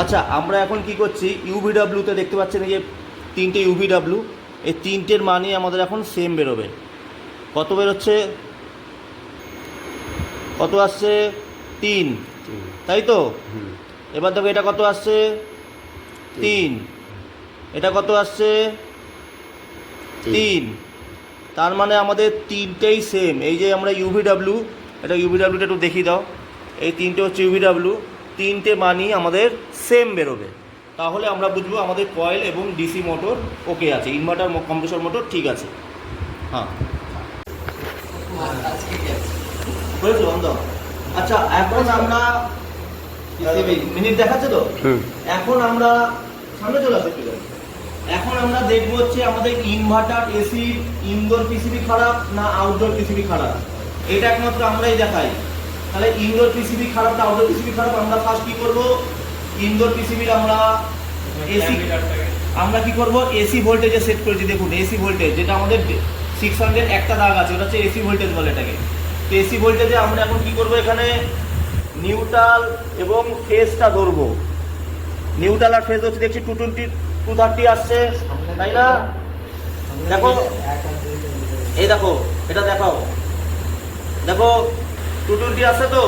আচ্ছা আমরা এখন কি করছি? ইউভিডাব্লিউতে দেখতে পাচ্ছেন এই যে তিনটে ইউভিডাব্লিউ এই তিনটের মানই আমাদের এখন সেম বেরোবে। কত বেরোচ্ছে? কত আসছে? তিন। তাই তো? এবার দেখো এটা কত আসছে? তিন। এটা কত আসছে? তিন। তার মানে আমাদের তিনটেই সেম এই যে আমরা ইউভিডাব্লিউ এটা ইউভিডাব্লিউটা একটু দেখিয়ে দাও। এই তিনটে হচ্ছে ইউভিডাব্লিউ তিনটে মানই আমাদের সেম বেরোবে। তাহলে আমরা বুঝব আমাদের কয়েল এবং ডিসি মোটর ওকে আছে। ইনভার্টার কম্প্রেসর মোটর ঠিক আছে। হ্যাঁ। আচ্ছা এখন আমরা মিনিট দেখাচ্ছে তো? এখন আমরা সামনে চলে আসো এখন আমরা দেখব হচ্ছে আমাদের ইনভার্টার এসি ইনডোর পিসিবি খারাপ না আউটডোর পিসিবি খারাপ? এটা একমাত্র আমরাই দেখাই। তাহলে ইনডোর পিসিবি খারাপ না আউটডোর পিসিবি খারাপ আমরা ফার্স্ট কি করব? ইনডোর পিসিবির আমরা এসি আমরা কি করব? এসি ভোল্টেজে সেট করেছি দেখুন এসি ভোল্টেজ যেটা আমাদের সিক্স হান্ড্রেড একটা দাগ আছে ওটা হচ্ছে এসি ভোল্টেজ বলে এটাকে। তো এসি ভোল্টেজে আমরা এখন কি করব এখানে? নিউট্রাল এবং ফেজটা ধরবো। নিউট্রাল আর ফেজ হচ্ছে দেখছি টু টোয়েন্টি টু থার্টি আসছে তাই না? দেখো এই দেখো এটা দেখাও। দেখো টু টোয়েন্টি আসছে তো?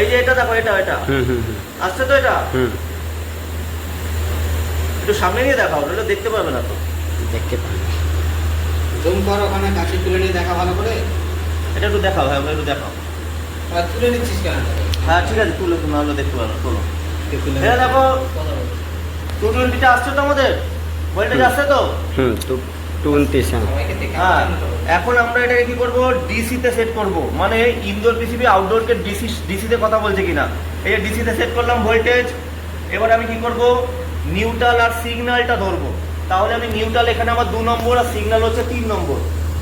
এই যে এটা দেখো এটা এটা। হুম হুম হুম। আসছে তো এটা? একটু সামনে নিয়ে দেখাও নাহলে দেখতে পাবে না তো। দেখতে পাই জুম কর ওখানে কাছে তুলে নিয়ে দেখা ভালো করে। এটা একটু দেখাও হ্যাঁ একটু দেখাও। তুলে নিচ্ছিস কেন? হ্যাঁ ঠিক আছে তুলে নাহলে দেখতে পাবে না তোলো এটা দেখো টু টোয়েন্টিটা আসছে তো আমাদের? ভোল্টেজ আসছে তো? হুম টু টু উনত্রিশ হ্যাঁ। হ্যাঁ এখন আমরা এটাকে কি করব? ডিসিতে সেট করব। মানে ইনডোর পিসিবি আউটডোরকে ডিসি ডিসিতে কথা বলছে কিনা? এই যে ডিসিতে সেট করলাম ভোল্টেজ এবার আমি কি করব? নিউট্রাল আর সিগন্যালটা ধরবো। তাহলে আমি নিউট্রাল এখানে আমার দু নম্বর আর সিগন্যাল হচ্ছে তিন নম্বর।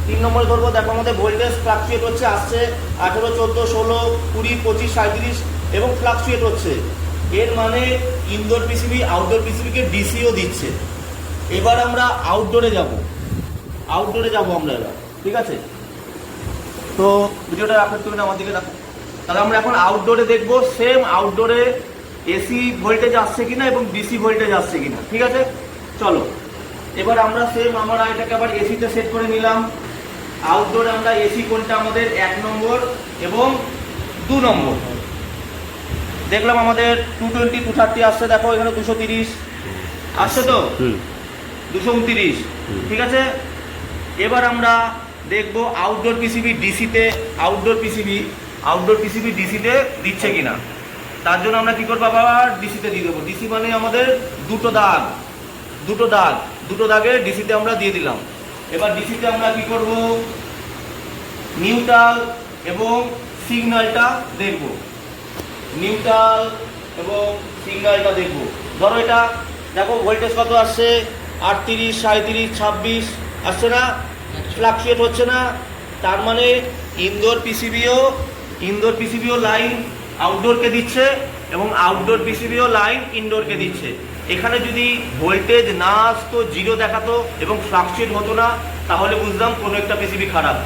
তিন নম্বর ধরবো, দেখো আমাদের ভোল্টেজ ফ্লাকচুয়েট হচ্ছে, আসছে আঠেরো, চোদ্দ, ষোলো, কুড়ি, পঁচিশ সাঁত্রিশ এবং ফ্লাকচুয়েট হচ্ছে। এর মানে ইনডোর পিসিবি আউটডোর পিসিবিকে ডিসিও দিচ্ছে। এবার আমরা আউটডোরে যাব। আউটডোরে যাব আমরা এবার ঠিক আছে? তো ভিডিওটা রাখার তুমি আমার দিকে রাখো তাহলে আমরা এখন আউটডোরে দেখব সেম আউটডোরে এসি ভোল্টেজ আসছে কিনা এবং ডিসি ভোল্টেজ আসছে কিনা ঠিক আছে? চলো এবার আমরা সেম আমরা এটাকে আবার এসিতে সেট করে নিলাম। আউটডোরে আমরা এসি কোনটা আমাদের? এক নম্বর এবং দু নম্বর। দেখলাম আমাদের টু টোয়েন্টি টু থার্টি আসছে দেখো এখানে দুশো তিরিশ। আসছে তো? দুশো উনত্রিশ। ঠিক আছে? এবার আমরা দেখব আউটডোর পিসিবি ডিসিতে আউটডোর পিসিবি আউটডোর পিসিবি ডিসিতে দিচ্ছে কিনা। তার জন্য আমরা কি করব আবার? ডিসিতে দিয়ে দেবো। ডিসি মানে আমাদের দুটো দাগ দুটো দাগ, দুটো দাগে ডিসিতে আমরা দিয়ে দিলাম। এবার ডিসিতে আমরা কি করব? নিউট্রাল এবং সিগন্যালটা দেখব। নিউট্রাল এবং সিগন্যালটা দেখব। ধরো এটা, দেখো ভোল্টেজ কত আসছে? আটত্রিশ সাঁত্রিশ ছাব্বিশ। আসছে না ফ্লাকচুয়েট হচ্ছে না, তার মানে ইনডোর পিসিবিও ইনডোর পিসিবিও লাইন আউটডোরকে দিচ্ছে এবং আউটডোর পিসিবিও লাইন ইনডোরকে দিচ্ছে। এখানে যদি ভোল্টেজ না আসতো জিরো দেখাতো এবং ফ্লাকচুয়েট হতো না, তাহলে বুঝলাম কোনো একটা পিসিবি খারাপ।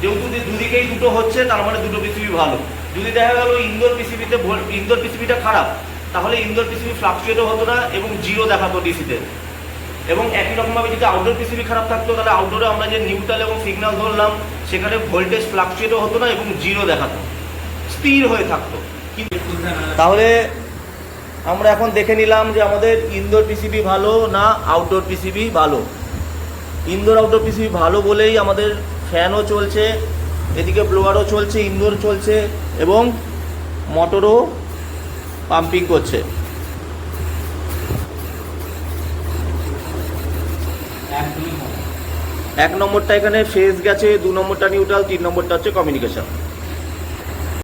যেহেতু দুদিকেই দুটো হচ্ছে, তার মানে দুটো পিসিবি ভালো। যদি দেখা গেল ইনডোর পিসিবিতে ইনডোর পিসিবিটা খারাপ, তাহলে ইনডোর পিসিবি ফ্লাকচুয়েটও হতো না এবং জিরো দেখাতো ডিসিতে এবং একই রকমভাবে যদি আউটডোর পিসিবি খারাপ থাকতো, তাহলে আউটডোরে আমরা যে নিউট্রাল এবং সিগন্যাল ধরলাম, সেখানে ভোল্টেজ ফ্লাকচুয়েটও হতো না এবং জিরো দেখাতো। স্থির হয়ে থাকতো। তাহলে আমরা এখন দেখে নিলাম যে আমাদের ইনডোর পিসিবি ভালো না আউটডোর পিসিবি ভালো? ইনডোর আউটডোর পিসিবি ভালো বলেই আমাদের ফ্যানও চলছে, এদিকে ব্লোয়ারও চলছে ইনডোর চলছে এবং মোটরও পাম্পিং করছে। এক নম্বরটা এখানে ফেজ গেছে দু নম্বরটা নিউট্রাল তিন নম্বরটা হচ্ছে কমিউনিকেশন